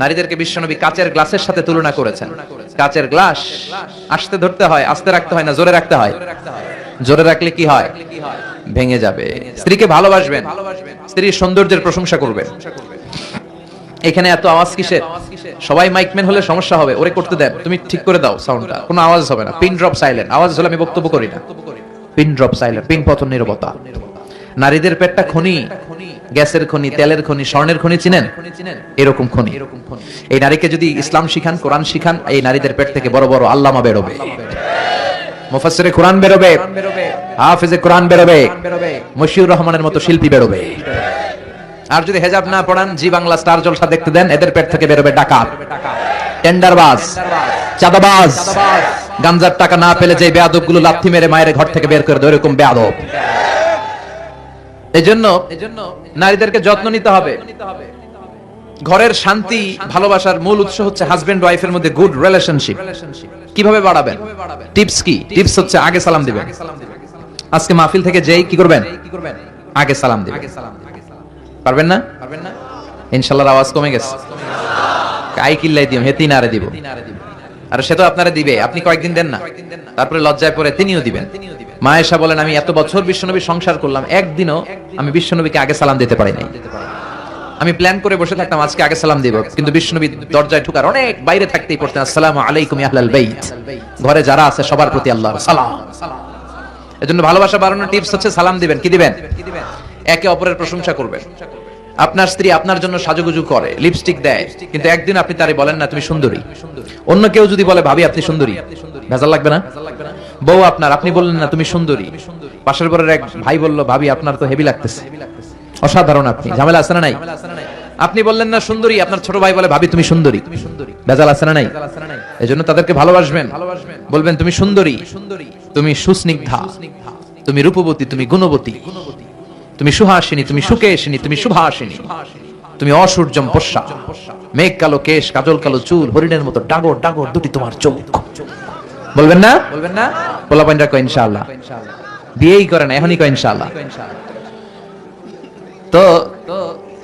নারীদেরকে বিশ্বনবী কাচের গ্লাসের সাথে তুলনা করেছেন। কাচের গ্লাস আসতে ধরতে হয়, আস্তে রাখতে হয় না, জোরে রাখতে হয়? জোরে রাখলে কি হয়? ভেঙে যাবে। স্ত্রীকে ভালোবাসবেন। স্ত্রীর সৌন্দর্যের প্রশংসা করবেন। এখানে এত আওয়াজ কিসের সবাই মাইকম্যান হলে সমস্যা হবে। ওরে করতে দেন। তুমি ঠিক করে দাও সাউন্ডটা কোনো আওয়াজ হবে না। পিন ড্রপ সাইলেন্ট আওয়াজ হলে আমি বক্তব্য করি না। পিন ড্রপ সাইলেন্ট পিন পতন নিরবতা। নারীদের পেটটা খনি। গ্যাসের খনি, তেলের খনি, স্বর্ণের খনি চিনেন? এরকম খনি। এই নারীকে যদি ইসলাম শিখান, কোরআন শিখান, এই নারীদের পেট থেকে বড় বড় আল্লামা বেরোবে। কোরআন বেরোবে, হাফেজে কোরআন বেরোবে, মশিউর রহমানের মতো শিল্পী বেরোবে। আর যদি হেজাব না পড়ান, জি বাংলা স্টার জলসা দেখতে দেন, এদের পেট থেকে বেরোবে ডাকাত। টেন্ডারবাজ গাঞ্জার টাকা না পেলে যে বেয়াদবগুলো লাথি মেরে মায়ের ঘর থেকে বের করে দেয় এরকম বেয়াদব। এই জন্য নারীদেরকে যত্ন নিতে হবে। ঘরের শান্তি, ভালোবাসার মূল উৎস হচ্ছে হাজবেন্ড ওয়াইফের মধ্যে গুড রিলেশনশিপ কীভাবে বাড়াবেন? টিপস কি? টিপস হচ্ছে আগে সালাম দিবেন। আজকে মাহফিল থেকে যেই কি করবেন? আগে সালাম দিবেন। পারবেন না? পারবেন না ইনশাআল্লাহ আওয়াজ কমে গেছে। কাই কিল্লাই দিও হে তিন আরে দিব। আর সে তো আপনারা দিবে, আপনি কয়েকদিন দেন না। তারপরে লজ্জায় পড়ে তিনিও দিবেন। মা এসা বলেন, আমি এত বছর বিশ্বনবী সংসার করলাম, একদিনও আমি বিশ্বনবীকে আগে সালাম দিতে পারি নাই। আমি প্ল্যান করে বসে থাকতাম, আজকে আগে সালাম দিব। কিন্তু বিশ্বনবী দরজায় ঢুকার অনেক বাইরে থাকতেই পড়তেন, আসসালামু আলাইকুম আহলাল বাইত। ঘরে যারা আছে, সবার প্রতি আল্লাহর সালাম। এজন্য ভালোবাসা বাড়ানোর টিপস হচ্ছে সালাম দিবেন। কি দিবেন? একে অপরের প্রশংসা করবেন। আপনার স্ত্রী আপনার জন্য সাজুগুজু করে লিপস্টিক দেয়, কিন্তু একদিন আপনি তারে বলেন না, তুমি সুন্দরী। অন্য কেউ যদি বলে, ভাবি, আপনি সুন্দরী। ভেজাল লাগবে না? বউ আপনার, আপনি বললেন না, তুমি সুন্দরী। পাশের ঘরের এক ভাই বলল, ভাবি, আপনার তো হেভি লাগতেছে। অসাধারণ আপনি। ঝামেলা আছে না নাই? আপনি বললেন না, সুন্দরী। আপনার ছোট ভাই বলে, ভাবি, তুমি সুন্দরী। ভেজাল আছে না নাই? এজন্য তাদেরকে ভালোবাসবেন। বলবেন, তুমি সুন্দরী। তুমি সুস্নিগ্ধা। তুমি রূপবতী। তুমি গুণবতী। তুমি সুহাসিনী। তুমি সুকেশিনী। তুমি শুভাসিনী তুমি অসূর্যম পোষা। মেঘ কালো কেশ, কাজল কালো চুল, হরিণের মতো ডাগর ডাগর, দুটি তোমার চোখ। বলবেন না? বলবেন না? পোলা পয়েন্ট রাখো ইনশাআল্লাহ। বিয়েই করে না এখনই কয় ইনশাআল্লাহ। তো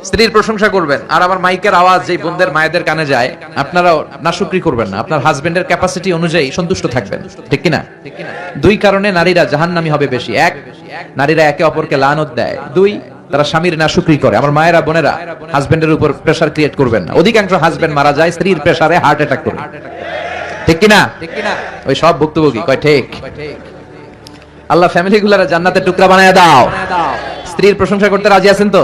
স্ত্রীর প্রশংসা করবেন আর আমার মাইকের আওয়াজ যেই বোনদের মায়েদের কানে যায় আপনারাও নাশুকরি করবেন না। আপনার হাজবেন্ডের ক্যাপাসিটি অনুযায়ী সন্তুষ্ট থাকবেন ঠিক কিনা? দুই কারণে নারীরা জাহান্নামী হবে বেশি। এক নারীরা একে অপরকে লানত দেয়। দুই তারা স্বামীর নাশুকরি করে। আমার মায়েরা বোনেরা হাজবেন্ডের উপর প্রেসার ক্রিয়েট করবেন না। অধিকাংশ হাজবেন্ড মারা যায় স্ত্রীর প্রেসারে হার্ট অ্যাটাক করে। ঠিক কিনা? ওই সব ভুক্তভোগী। কয়, ঠিক? আল্লাহ ফ্যামিলি গুলারা জান্নাতের টুকরা বানায় দাও। স্ত্রীর প্রশংসা করতে রাজি আছেন তো?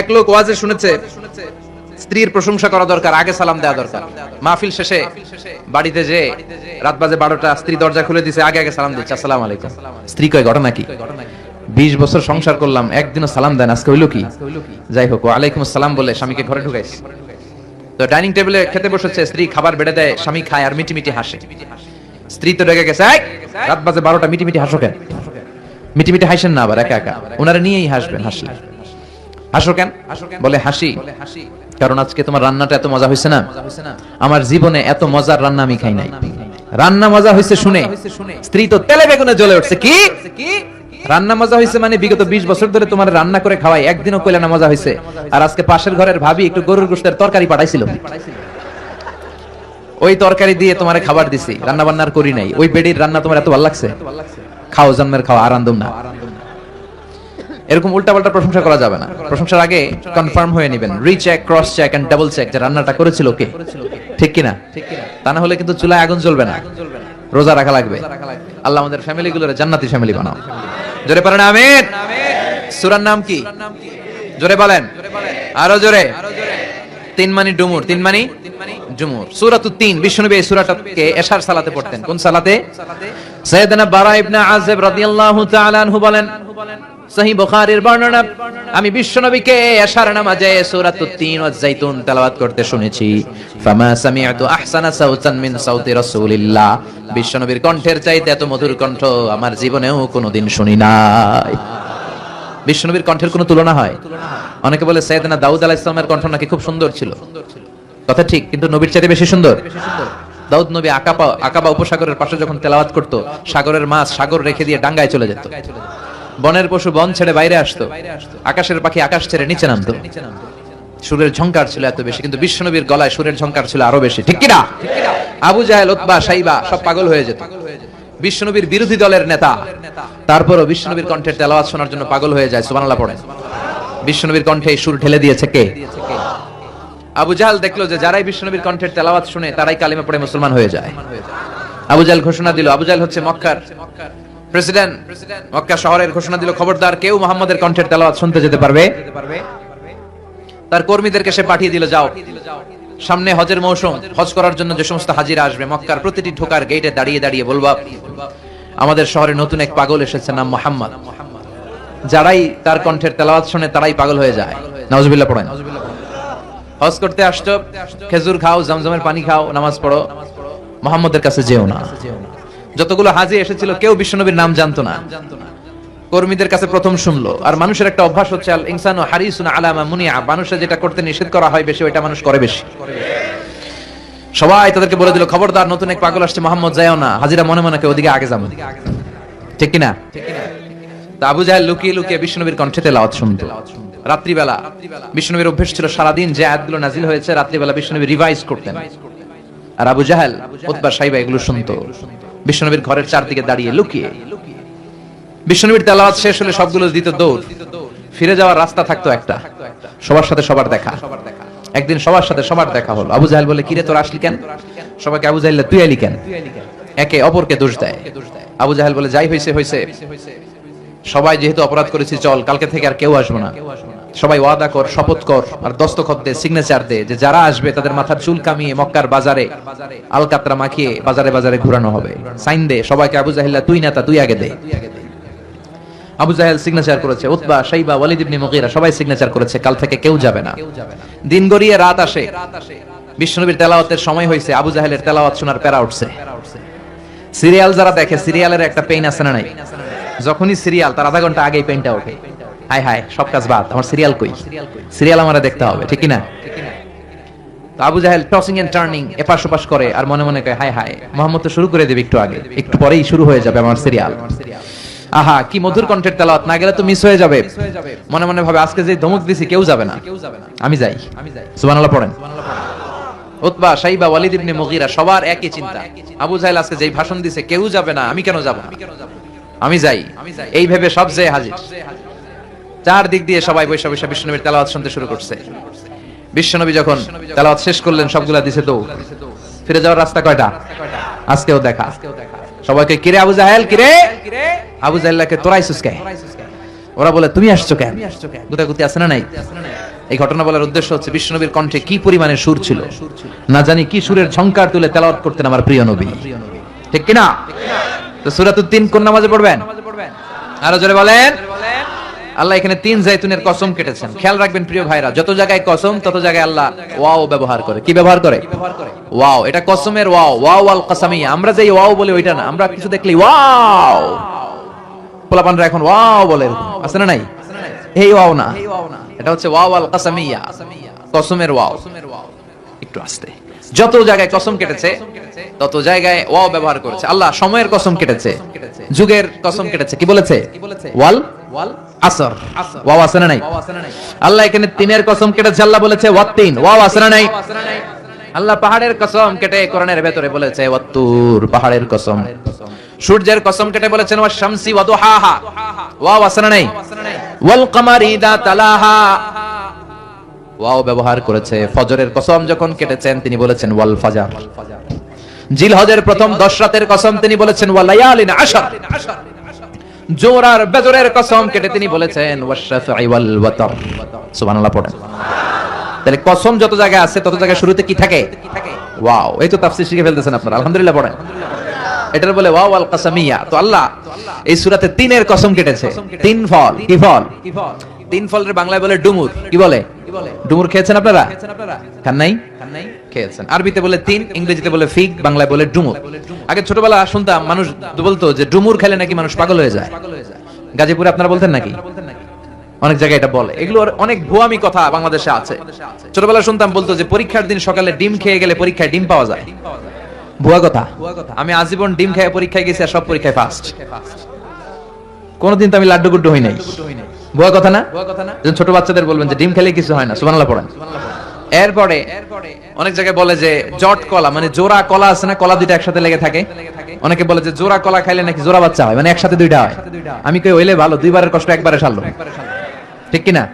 এক লোক ওয়াজে শুনেছে, স্ত্রীর প্রশংসা করা দরকার, আগে সালাম দেওয়া দরকার। মাহফিল শেষে, বাড়িতে যে, রাত বাজে বারোটা, স্ত্রী দরজা খুলে দিছে, আগে আগে সালাম দিচ্ছে, আসসালাম আলাইকুম। স্ত্রী কয়, ঘটনা কি? বিশ বছর সংসার করলাম, একদিনও সালাম দেন আজকে হইল কি? যাই হোক আলাইকুম আসসালাম বলে স্বামীকে ঘরে ঢুকাইছে। তো ডাইনিং টেবিলে খেতে বসেছে, স্ত্রী খাবার বেড়ে দেয়, স্বামী খায় আর মিটি মিটি হাসে। স্ত্রী তো রেগে গেছে রাত বাজে বারোটা মিটি মিটি হাসো কেন? মিটি মিটি হাসেন না আবার, একা একা। ওনারা নিয়েই হাসবেন, হাসলে। হাসো কেন? বলে, হাসি, কারণ আজকে তোমার রান্নাটা এত মজা হয়েছে না। আমার জীবনে এত মজার রান্না আমি খাই নাই। রান্না মজা হয়েছে শুনে। স্ত্রী তো তেলে বেগুনে জ্বলে উঠছে। কি? রান্না মজা হয়েছে মানে বিগত বিশ বছর ধরে তোমার রান্না করে খাওয়াই, একদিনও কইলে না মজা হয়েছে। আর আজকে পাশের ঘরের ভাবি একটু গরুর গোস্তের তরকারি পাঠাইছিল। ওই তরকারি দিয়ে তোমার খাবার দিছি রান্না বান্নার করি নাই। ওই বেডির রান্না তোমার এত ভালো লাগছে? খাও, জন্মের খাও আরান্দম না। এরকম উল্টাপাল্টা প্রশংসা করা যাবে না। প্রশংসার আগে কনফার্ম হয়ে নেবেন। Recheck cross check and double check যে রান্নাটা করেছিল কে। ঠিক কিনা? তা না হলে কিন্তু চুলায় আগুন জ্বলবে না। রোজা রাখা লাগবে। আল্লাহ আমাদের ফ্যামিলি গুলোর জান্নাতি ফ্যামিলি বানাও। জোরে পারেন আমিন। সুরার নাম কি? জোরে বলেন। আরও জোরে। তিন মানি ডুমুর, তিন মানি জুমুর। সুরাতু তিন বিশ্বনবী এই সুরাটাকে এশার সালাতে পড়তেন। কোন সালাতে? সৈয়দনা বারা ইবনে আযিব রাদিয়াল্লাহু তাআলা আনহু বলেন সহি বুখারীর বর্ণনা, আমি বিশ্বনবীকে এশার নামাজে সূরাতুত তিন ওয়াজ জাইতুন তেলাওয়াত করতে শুনেছি। ফামা সামিআতু আহসানা সাউতান মিন সাউতি রাসূলিল্লাহ। বিশ্বনবীর কণ্ঠের চাইতে এত মধুর কণ্ঠ আমার জীবনেও কোনোদিন শুনি নাই। বিশ্বনবীর কণ্ঠের কোনো তুলনা হয়? অনেকে বলে সৈয়দনা দাউদ আলাইহিস সালামের কণ্ঠ নাকি খুব সুন্দর ছিল। কথা ঠিক, কিন্তু নবীর চাইতে বেশি সুন্দর। দাউদ নবী আকাবা আকাবা উপসাগরের পাশে যখন তেলাওয়াত করত, সাগরের মাছ সাগর রেখে দিয়ে ডাঙ্গায় চলে যেত। বনের পশু বন ছেড়ে বাইরে আসতো। আকাশের পাখি আকাশ ছেড়ে নিচে নামতো। সুরের ঝংকার ছিল এত বেশি, কিন্তু বিশ্বনবীর গলায় সুরের ঝংকার ছিল আরও বেশি। ঠিক কিনা? আবু জাহেল, উতবা, সাইবা, সব পাগল হয়ে যেত। বিশ্বনবীর বিরোধী দলের নেতা। তারপরও বিশ্বনবীর কণ্ঠের তেলাওয়াত শোনার জন্য পাগল হয়ে যায়, সুবহানাল্লাহ পড়ে। বিশ্বনবীর কণ্ঠে এই সুর ঢেলে দিয়েছে কে? আবু জাহাল দেখল যে যারাই বিশ্বনবীর কণ্ঠের তেলাওয়াত শুনে, তারাই কালিমা পড়ে মুসলমান হয়ে যায়। আবু জাহাল ঘোষণা দিল, আবু জাহাল হচ্ছে মক্কার প্রেসিডেন্ট মক্কা শহরের ঘোষণা দিল খবরদার কেউ মোহাম্মদের কণ্ঠের তেলাওয়াত শুনতে যেতে পারবে। তার কর্মীদেরকে সে পাঠিয়ে দিল, যাও। সামনে হজের মৌসুম, হজ করার জন্য যে সমস্ত হাজিরা আসবে, মক্কার প্রতিটি ঢোকার গেটে দাঁড়িয়ে দাঁড়িয়ে বলবা, আমাদের শহরে নতুন এক পাগল এসেছে নাম মোহাম্মদ। যারাই তার কণ্ঠের তেলাওয়াত শুনে তারাই পাগল হয়ে যায়। নাউজুবিল্লাহ পড়েন। হজ করতে আসছো, খেজুর খাও, জমজমের পানি খাও, নামাজ পড়ো। মোহাম্মদের কাছে যেও না। যতগুলো হাজি এসেছিল, কেউ বিশ্বনবীর নাম জানতো না। কর্মীদের কাছে প্রথম শুনলো। আর মানুষের একটা অভ্যাস হচ্ছে, আল ইনসানু হারিসুন আলামা মুনিয়া। মানুষের যেটা করতে নিষেধ করা হয় বেশি, ওইটা মানুষ করে বেশি। সবাই তাদেরকে বলে দিল, খবরদার, নতুন এক পাগল আসছে, মোহাম্মদ, যায়ও না। হাজিরা মনে মনে ওদিকে আগে যাব। ঠিক কিনা? তা আবু জাহেল লুকিয়ে লুকিয়ে বিষ্ণুনবীর কণ্ঠে তেলাওয়াত শুনতো। রাত্রিবেলা বিষ্ণুনবীর অভ্যেস ছিল, সারাদিন যে আয়াতগুলো নাজিল হয়েছে, রাত্রিবেলা বিষ্ণুনবী রিভাইজ করতেন। আর আবু জাহেল, উতবা সাইবা এগুলো শুনতো। বিষ্ণুনবীর ঘরের চারদিকে দাঁড়িয়ে লুকিয়ে। বিষ্ণুনবীর তেলাওয়াত শেষ হলে সবগুলো দিত দৌড়। ফিরে যাওয়ার রাস্তা থাকতো একটা। সবার সাথে সবার দেখা। একদিন সবার সাথে সবার দেখা হলো। আবু জাহেল বলে, কিরে, তোর আসলি কেন? সবাইকে আবু জাহেল তুই আলি কেন? একে অপরকে দোষ দেয়। আবু জাহেল বলে, যাই হয়েছে হয়েছে সবাই, যেহেতু অপরাধ করেছি, চল, কালকে থেকে আর কেউ আসব না। সবাই ওয়াদা কর, শপথ কর আর দস্তখত দে সিগনেচার দে যে যারা আসবে তাদের মাথার চুল কামিয়ে মক্কার বাজারে, আলকাতরা মাখিয়ে বাজারে বাজারে ঘুরানো হবে। সাইন দে, সবাইকে আবু জাহিল্লা তুই নেতা তুই আগে দে। আবু জাহেল সিগনেচার করেছে ওয়ালিদ ইবনে মুগীরা, সবাই সিগনেচার করেছে, কাল থেকে কেউ যাবে না। দিন গড়িয়ে রাত আসে তেলাওয়াতের সময় হয়েছে আবু জাহেলের তেলাওয়াত শোনার প্যারা উঠছে। সিরিয়াল যারা দেখে, সিরিয়ালের একটা পেইন আছে না নাই? যখনই সিরিয়াল, তার আধা ঘণ্টা আগেই পেইনটা ওঠে হাই হাই, সব কাজ বাদ, আমার সিরিয়াল কই? সিরিয়াল আমারে দেখতে হবে, ঠিক না আবু জাহেল টসিং এন্ড টার্নিং এপাশ ওপাশ করে, আর মনে মনে কয়, হাই হাই, মোহাম্মদ তো শুরু করে দেবে একটু আগে, একটু পরেই শুরু হয়ে যাবে আমার সিরিয়াল আহা, কি মধুর কণ্ঠের তেলাওয়াত, না গেলে তো মিস হয়ে যাবে। মনে মনে ভাবে, আজকে যে ধমক দিছি, কেউ যাবে না। আমি যাই। পড়েন। সাইবা, ওয়ালিদ ইবনে সবার একই চিন্তা। আবু জাহেল আজকে যেই ভাষণ দিছে, কেউ যাবে না, আমি কেন যাব? আমি যাই। এই ভেবে সব যে হাজির। চার দিক দিয়ে সবাই বৈশা বৈশা বিশ্বনবীর তেলাওয়াত শুনতে শুরু করছে। বিশ্বনবী যখন তেলাওয়াত শেষ করলেন, সবগুলা দিছে তো? ফিরে যাওয়ার রাস্তা কয়টা? আজকেও দেখা। সবাইকে, কিরে আবু জাহেল, কিরে? আবু জাহেলকে তোরাইছিস কে ওরা বলে, তুমি আসছো কেন? গুতাগুতি আছে না নাই? এই ঘটনা বলার উদ্দেশ্য হচ্ছে, বিশ্বনবীর কণ্ঠে কি পরিমাণে সুর ছিল? না জানি কি সুরের ঝংকার তুলে তেলাওয়াত করতেন আমার প্রিয় নবী। ঠিক কিনা? তো সূরাতুত তিন কোন নামাজে পড়বেন? আরও জোরে বলেন। আল্লাহ এখানে তিন জাইতুনের কসম কেটেছেন। খেয়াল রাখবেন প্রিয় ভাইরা যত জায়গায় কসম তত জায়গায় আল্লাহ ওয়াও ব্যবহার করে। কি ব্যবহার করে? ওয়াও এটা কসমের ওয়াও ওয়াও আল কাসামিয়া। আমরা যেই ওয়াও বলি ওইটা না আমরা কিছু দেখলি ওয়াও। পোলাপানরা এখন ওয়াও বলে আছে না নাই? এই ওয়াও না এটা হচ্ছে ওয়াও আল কাসামিয়া কসমের ওয়াও। একটু আস্তে। যত জায়গায় কসম কেটেছে তত জায়গায় ওয়াও ব্যবহার করেছে। আল্লাহ সময়ের কসম কেটেছে যুগের কসম কেটেছে। কি বলেছে? ওয়াল? ওয়াল? আসর। ওয়াও নাই? আল্লাহ এখানে তিনের কসম আল্লাহ বলেছে ওয়াও নাই? আল্লাহ পাহাড়ের কসম কেটে কোরআনের ভেতরে বলেছে পাহাড়ের কসম। সূর্যের কসম কেটে বলেছেন, ওয়া শামসি ওয়া দুহাহা। ওয়াও নাই? ওয়াল কমারি তালাহা। ওয়াও ব্যবহার করেছে। ফজরের কসম যখন কেটেছেন, তিনি বলেছেন, ওয়াল ফাজার। জিলহজের প্রথম দশ রাতের কসম তিনি বলেছেন ওয়ালায়ালিন আশার। জোরার বেজরের কসম কেটে তিনি বলেছেন তাহলে কসম যত জায়গায় আছে, তত জায়গায় শুরুতে কি থাকে? ওয়াও, এই তো শিখে ফেলতেছেন আপনারা, আলহামদুলিল্লাহ পড়েন। এটার বলে ওয়াও আল কাসামিয়া তো আল্লাহ এই সূরাতে তিনের কসম কেটেছে। তিন ফল, কি ফল? তিন ফলের বাংলায় বলে ডুমুর, কি বলে? ডুমুর খেয়েছেন আপনারা? খান নাই? খেয়েছেন। আরবিতে বলে তিন ইংরেজিতে বলে ফিগ বাংলায় বলে ডুমুর। আগে ছোটবেলা শুনতাম মানুষ বলতো যে ডুমুর খেলে নাকি মানুষ পাগল হয়ে যায়। গাজীপুরে আপনারা বলতেন নাকি? অনেক জায়গায় এটা বলে। এগুলো অনেক ভুয়ামি কথা বাংলাদেশে আছে। ছোটবেলা শুনতাম বলতো যে পরীক্ষার দিন সকালে ডিম খেয়ে গেলে পরীক্ষায় ডিম পাওয়া যায়। ভুয়া কথা। আমি আজীবন ডিম খেয়ে পরীক্ষায় গেছি আর সব পরীক্ষায় ফার্স্ট কোনদিন তো আমি লাড্ডু গুড্ডু হই নাই। ভুয়া কথা না? ছোট বাচ্চাদের বলবেন যে ডিম খেলে কিছু হয় না সুবহানাল্লাহ পড়েন। এরপরে অনেক জায়গায় বলে যে জট কলা মানে জোড়া কলা আছে না, কলা দুইটা একসাথে লেগে থাকে। অনেকে বলে যে জোড়া কলা খাইলে নাকি জোড়া বাচ্চা হয় মানে একসাথে দুইটা হয়। আমি কই হইলে ভালো, দুইবারের কষ্ট একবারে সারলো। ঠিক কি না